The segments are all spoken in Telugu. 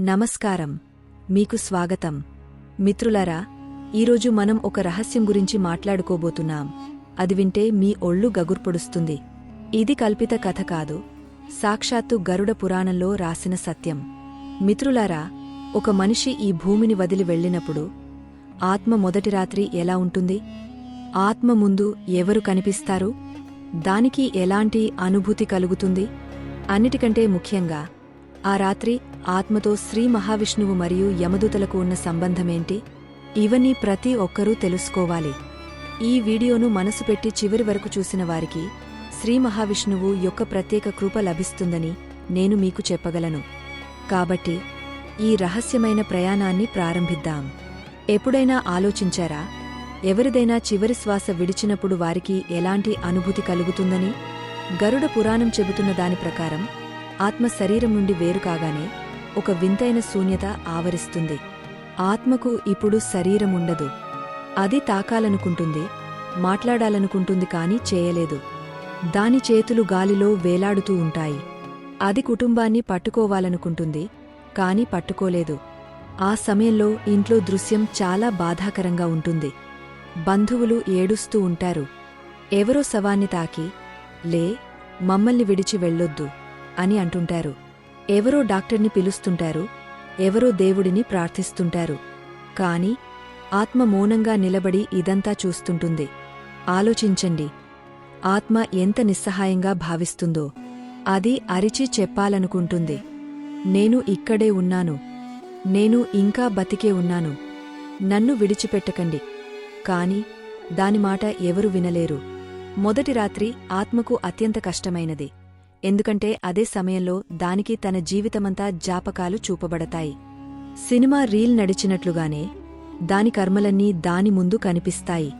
నమస్కారం. మీకు స్వాగతం. మిత్రులారా ఈరోజు మనం ఒక రహస్యం గురించి మాట్లాడుకోబోతున్నాం. అది వింటే మీ ఒళ్ళు గగుర్పొడుస్తుంది. ఇది కల్పిత కథ కాదు. సాక్షాత్తు గరుడ పురాణంలో రాసిన సత్యం. మిత్రులారా ఒక మనిషి ఈ భూమిని వదిలి వెళ్ళినప్పుడు ఆత్మ మొదటి రాత్రి ఎలా ఉంటుంది? ఆత్మ ముందు ఎవరు కనిపిస్తారు? దానికి ఎలాంటి అనుభూతి కలుగుతుంది? అన్నిటికంటే ముఖ్యంగా ఆ రాత్రి ఆత్మతో శ్రీ మహావిష్ణువు మరియు యమదూతలకు ఉన్న సంబంధమేంటి? ఇవన్నీ ప్రతి ఒక్కరూ తెలుసుకోవాలి. ఈ వీడియోను మనసు పెట్టి చివరి వరకు చూసిన వారికి శ్రీ మహావిష్ణువు యొక్క ప్రత్యేక కృప లభిస్తుందని నేను మీకు చెప్పగలను. కాబట్టి ఈ రహస్యమైన ప్రయాణాన్ని ప్రారంభిద్దాం. ఎప్పుడైనా ఆలోచించారా? ఎవరిదైనా చివరి శ్వాస విడిచినప్పుడు వారికి ఎలాంటి అనుభూతి కలుగుతుందని? గరుడ పురాణం చెబుతున్న దాని ప్రకారం ఆత్మ శరీరం నుండి వేరు కాగానే ఒక వింతైన శూన్యత ఆవరిస్తుంది. ఆత్మకు ఇప్పుడు శరీరం ఉండదు అది తాకాలనుకుంటుంది మాట్లాడాలనుకుంటుంది కాని చేయలేదు. దాని చేతులు గాలిలో వేలాడుతూ ఉంటాయి. అది కుటుంబాన్ని పట్టుకోవాలనుకుంటుంది కాని పట్టుకోలేదు. ఆ సమయంలో ఇంట్లో దృశ్యం చాలా బాధాకరంగా ఉంటుంది. బంధువులు ఏడుస్తూ ఉంటారు. ఎవరో శవాన్ని తాకి లే మమ్మల్ని విడిచి వెళ్ళొద్దు అని అంటుంటారు. ఎవరో డాక్టర్ని పిలుస్తుంటారు ఎవరో దేవుడిని ప్రార్థిస్తుంటారు. కాని ఆత్మ మౌనంగా నిలబడి ఇదంతా చూస్తుంటుంది. ఆలోచించండి. ఆత్మ ఎంత నిస్సహాయంగా భావిస్తుందో అది అరిచి చెప్పాలనుకుంటుంది. నేను ఇక్కడే ఉన్నాను. నేను ఇంకా బతికే ఉన్నాను. నన్ను విడిచిపెట్టకండి. కాని దాని మాట ఎవరు వినలేరు. మొదటి రాత్రి ఆత్మకు అత్యంత కష్టమైనది. ఎందుకంటే అదే సమయంలో దానికి తన జీవితమంతా జాపకాలు చూపబడతాయి. సినిమా రీల్ నడిచినట్లుగానే దాని కర్మలన్నీ దాని ముందు కనిపిస్తాయి.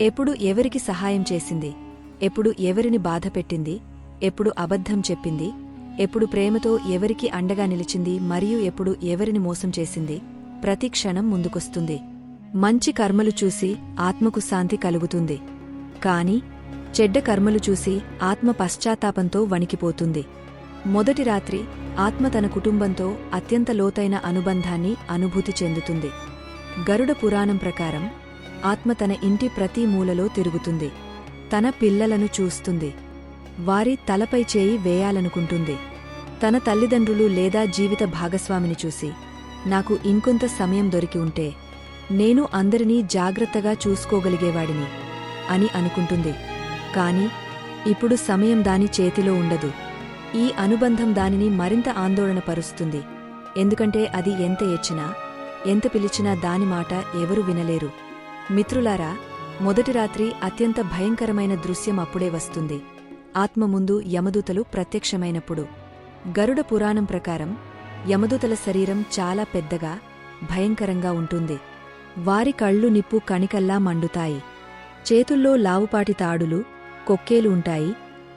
ఎప్పుడు ఎవరికి సహాయం చేసింది? ఎప్పుడు ఎవరిని బాధపెట్టింది ఎప్పుడు అబద్ధం చెప్పింది? ఎప్పుడు ప్రేమతో ఎవరికి అండగా నిలిచింది? మరియు ఎప్పుడు ఎవరిని మోసం చేసింది? ప్రతి క్షణం ముందుకొస్తుంది. మంచి కర్మలు చూసి ఆత్మకు శాంతి కలుగుతుంది. కాని చెడ్డ కర్మలు చూసి ఆత్మ పశ్చాత్తాపంతో వణికిపోతుంది. మొదటి రాత్రి ఆత్మ తన కుటుంబంతో అత్యంత లోతైన అనుబంధాన్ని అనుభూతి చెందుతుంది. గరుడ పురాణం ప్రకారం ఆత్మ తన ఇంటి ప్రతి మూలలో తిరుగుతుంది. తన పిల్లలను చూస్తుంది. వారి తలపై చేయి వేయాలనుకుంటుంది. తన తల్లిదండ్రులు లేదా జీవిత భాగస్వామిని చూసి నాకు ఇంకొంత సమయం దొరికి ఉంటే నేను అందరినీ జాగ్రత్తగా చూసుకోగలిగేవాడిని అని అనుకుంటుంది. కాని ఇప్పుడు సమయం దాని చేతిలో ఉండదు. ఈ అనుబంధం దానిని మరింత ఆందోళనపరుస్తుంది. ఎందుకంటే అది ఎంత ఏడ్చినా ఎంత పిలిచినా దాని మాట ఎవరు వినలేరు. మిత్రులారా మొదటి రాత్రి అత్యంత భయంకరమైన దృశ్యం అప్పుడే వస్తుంది. ఆత్మ ముందు యమదూతలు ప్రత్యక్షమైనప్పుడు. గరుడ పురాణం ప్రకారం యమదూతల శరీరం చాలా పెద్దగా భయంకరంగా ఉంటుంది. వారి కళ్ళు నిప్పు కణికల్లా మండుతాయి. చేతుల్లో లావుపాటి తాడులు కొక్కేలు ఉంటాయి.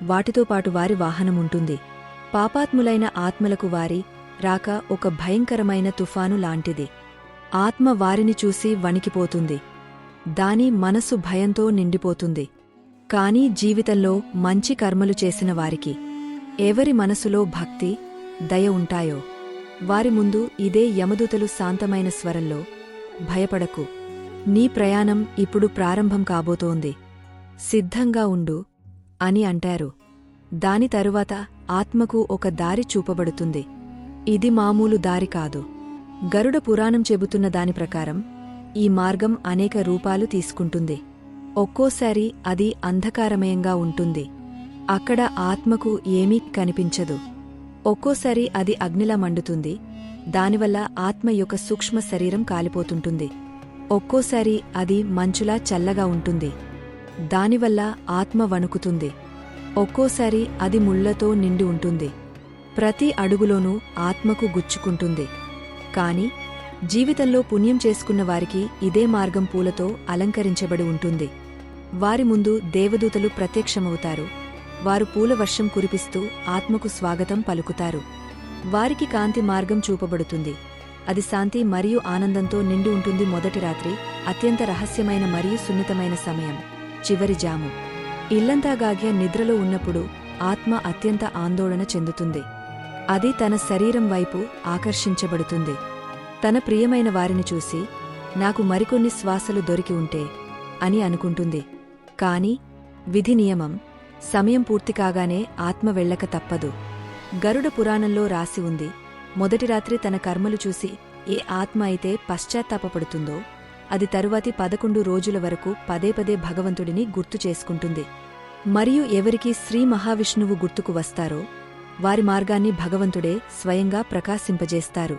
వాటితో పాటు వారి వాహనముంటుంది పాపాత్ములైన ఆత్మలకు వారి రాక ఒక భయంకరమైన తుఫాను లాంటిది. ఆత్మ వారిని చూసి వణికిపోతుంది. దాని మనసు భయంతో నిండిపోతుంది. కాని జీవితంలో మంచి కర్మలు చేసిన వారికి ఎవరి మనసులో భక్తి దయ ఉంటాయో? వారి ముందు ఇదే యమదూతలు శాంతమైన స్వరంలో భయపడకు. నీ ప్రయాణం ఇప్పుడు ప్రారంభం కాబోతోంది. సిద్ధంగా ఉండు అని అంటారు. దాని తరువాత ఆత్మకు ఒక దారి చూపబడుతుంది. ఇది మామూలు దారి కాదు. గరుడ పురాణం చెబుతున్న దాని ప్రకారం ఈ మార్గం అనేక రూపాలు తీసుకుంటుంది. ఒక్కోసారి అది అంధకారమయంగా ఉంటుంది. అక్కడ ఆత్మకు ఏమీ కనిపించదు. ఒక్కోసారి అది అగ్నిలా మండుతుంది. దానివల్ల ఆత్మ యొక్క సూక్ష్మ శరీరం కాలిపోతుంటుంది. ఒక్కోసారి అది మంచులా చల్లగా ఉంటుంది. దానివల్ల ఆత్మ వణుకుతుంది. ఒక్కోసారి అది ముళ్ళతో నిండి ఉంటుంది. ప్రతి అడుగులోనూ ఆత్మకు గుచ్చుకుంటుంది. కాని జీవితంలో పుణ్యం చేసుకున్న వారికి ఇదే మార్గం పూలతో అలంకరించబడి ఉంటుంది. వారి ముందు దేవదూతలు ప్రత్యక్షమవుతారు. వారు పూల వర్షం కురిపిస్తూ ఆత్మకు స్వాగతం పలుకుతారు. వారికి కాంతి మార్గం చూపబడుతుంది. అది శాంతి మరియు ఆనందంతో నిండి ఉంటుంది మొదటి రాత్రి అత్యంత రహస్యమైన మరియు సున్నితమైన సమయం. చివరి జాము. ఇల్లంతా గాగ్య నిద్రలో ఉన్నప్పుడు ఆత్మ అత్యంత ఆందోళన చెందుతుంది. అది తన శరీరం వైపు ఆకర్షించబడుతుంది. తన ప్రియమైన వారిని చూసి నాకు మరికొన్ని శ్వాసలు దొరికి ఉంటే అని అనుకుంటుంది. కాని విధి నియమం సమయం పూర్తి కాగానే ఆత్మ వెళ్ళక తప్పదు. గరుడ పురాణంలో రాసి ఉంది మొదటి రాత్రి తన కర్మలు చూసి ఏ ఆత్మ అయితే పశ్చాత్తాపపడుతుందో అది తరువాతి పదకొండు రోజుల వరకు పదే పదే భగవంతుడిని గుర్తు చేసుకుంటుంది. మరియు ఎవరికి శ్రీ మహావిష్ణువు గుర్తుకు వస్తారో వారి మార్గాన్ని భగవంతుడే స్వయంగా ప్రకాశింపజేస్తారు.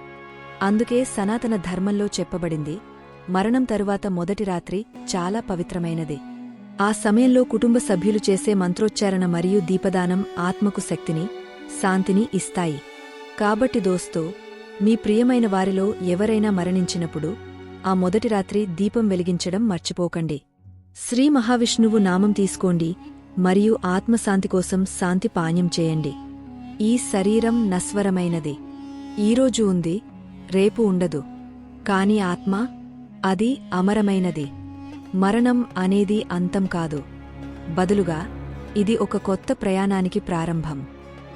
అందుకే సనాతన ధర్మంలో చెప్పబడింది మరణం తరువాత మొదటి రాత్రి చాలా పవిత్రమైనది. ఆ సమయంలో కుటుంబ సభ్యులు చేసే మంత్రోచ్చారణ మరియు దీపదానం ఆత్మకు శక్తిని శాంతిని ఇస్తాయి. కాబట్టి దోస్తో మీ ప్రియమైన వారిలో ఎవరైనా మరణించినప్పుడు ఆ మొదటి రాత్రి దీపం వెలిగించడం మర్చిపోకండి. శ్రీ మహావిష్ణువు నామం తీసుకోండి మరియు ఆత్మశాంతి కోసం శాంతి పానీయం చేయండి. ఈ శరీరం నస్వరమైనది ఈరోజు ఉంది రేపు ఉండదు. కాని ఆత్మ అది అమరమైనది. మరణం అనేది అంతం కాదు. బదులుగా ఇది ఒక కొత్త ప్రయాణానికి ప్రారంభం.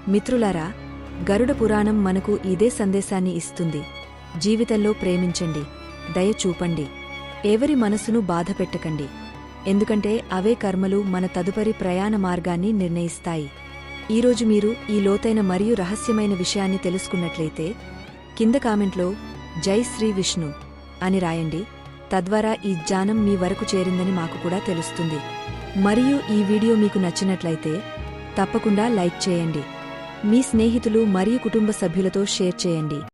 మిత్రులారా గరుడ పురాణం మనకు ఇదే సందేశాన్ని ఇస్తుంది. జీవితంలో ప్రేమించండి. దయ చూపండి. ఎవరి మనసును బాధపెట్టకండి ఎందుకంటే అవే కర్మలు మన తదుపరి ప్రయాణ మార్గాన్ని నిర్ణయిస్తాయి. ఈరోజు మీరు ఈ లోతైన మరియు రహస్యమైన విషయాన్ని తెలుసుకున్నట్లయితే కింద కామెంట్లో జై శ్రీ విష్ణు అని రాయండి. తద్వారా ఈ జ్ఞానం మీ వరకు చేరిందని మాకు కూడా తెలుస్తుంది. మరియు ఈ వీడియో మీకు నచ్చినట్లయితే తప్పకుండా లైక్ చేయండి. మీ స్నేహితులు మరియు కుటుంబ సభ్యులతో షేర్ చేయండి.